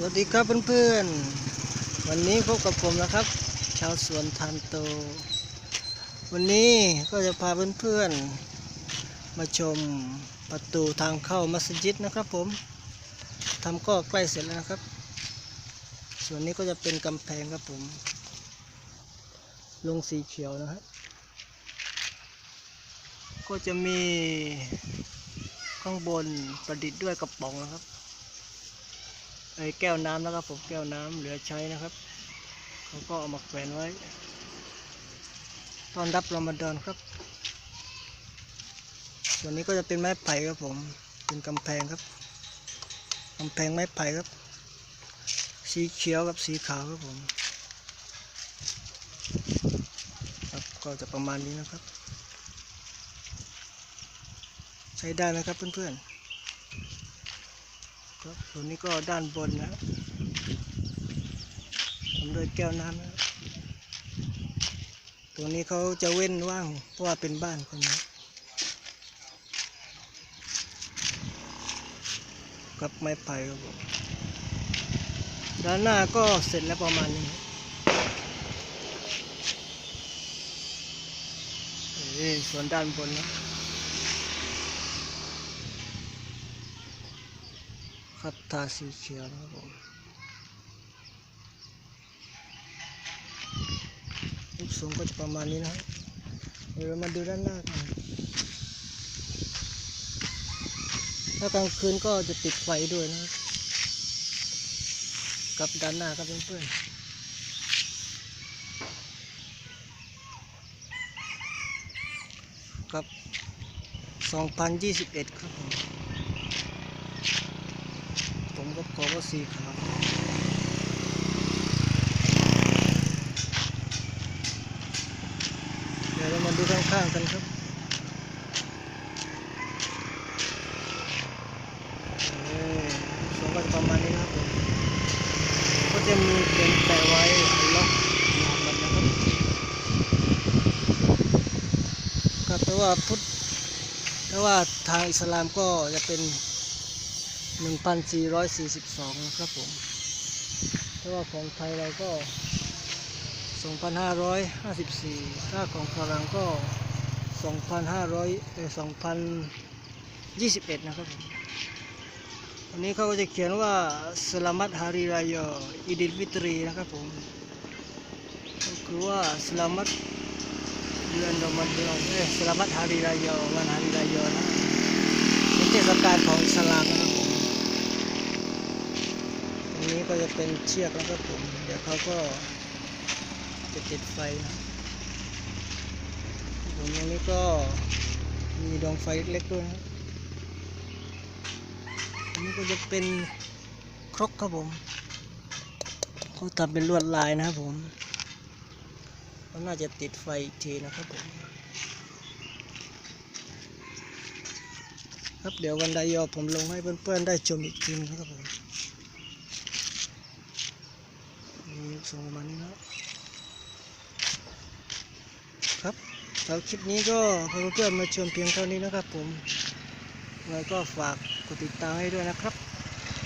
สวัสดีครับเพื่อนๆ วันนี้พบกับผมนะครับ ชาวสวนทานโต วันนี้ก็จะพาเพื่อนๆ มาชมประตูทางเข้ามัสยิดนะครับผมทำก็ใกล้เสร็จแล้วนะครับ ส่วนนี้ก็จะเป็นกำแพงครับผม ลงสีเขียวนะครับก็จะมีข้างบนประดิษฐ์ด้วยกระป๋องนะครับ ไอ้แก้วน้ำนะครับผมแก้วน้ำเหลือใช้นะครับเขาก็เอามาแขวนไว้ตอนรับรอมฎอนครับ ส่วนนี้ก็จะเป็นไม้ไผ่ครับผมเป็นกำแพงครับกำแพงไม้ไผ่ครับ สีเขียวกับสีขาวครับผมครับก็จะประมาณนี้นะครับ ใช้ได้นะครับเพื่อนๆ ครับ ส่วนนี้ก็ด้านบนนะทำด้วยแก้วน้ำนะตรงนี้เขาจะเว้นว่างเพราะว่าเป็นบ้านคนนี้กับไม้ไผ่ครับผมด้านหน้าก็เสร็จแล้วประมาณนี้ส่วนด้านบนนะ ครับทาสีเขียวนะครับผมรูปทรงก็จะประมาณนี้นะครับเดี๋ยวเรามาดูด้านหน้ากันถ้ากลางคืนก็จะติดไฟด้วยนะครับกับด้านหน้าครับเพื่อนๆกับ 2021 ครับผม ผมก็ขอว่าสีขาวเดี๋ยวเรามาดูข้างๆกันครับเอ้ยทรงก็จะประมาณนี้นะครับผมก็จะมีเขียนแปะไว้ล็อกหามันนะครับครับแต่ว่าพุทธแต่ว่าทางอิสลามก็จะเป็น 1,442 นะครับผมเพราะว่าของไทยเราก็ 2,554ถ้าของฝรั่งก็ 2,500เอ่อ2,021 นะครับผมอันนี้เขาก็จะเขียนว่าสลามัตฮาริรายออิดิลฟิตรีนะครับผมก็คือว่าสลามัตเดือนรอมฎอนเอ้ยสลามัตฮาริรายอวันฮาริรายอนะเป็นเทศกาลของอิสลามนะครับผมตรง ก็จะเป็นเชือกแล้วครับผม เดี๋ยวเขาก็จะติดไฟนะผมตรงนี้ก็มีดวงไฟเล็กๆด้วยนะอันนี้ก็จะเป็นครกครับผมเขาทำเป็นลวดลายนะครับผมเขาน่าจะติดไฟอีกทีนะครับผม ครับเดี๋ยววันใดยอผมลงให้เพื่อนๆได้ชมอีกทีนึงนะครับผม ส่งประมาณนี้นะครับสำหรับคลิปนี้ก็พอเพื่อนมาชมเพียงเท่านี้นะครับผมแล้วก็ฝากกดติดตามให้ด้วยนะครับ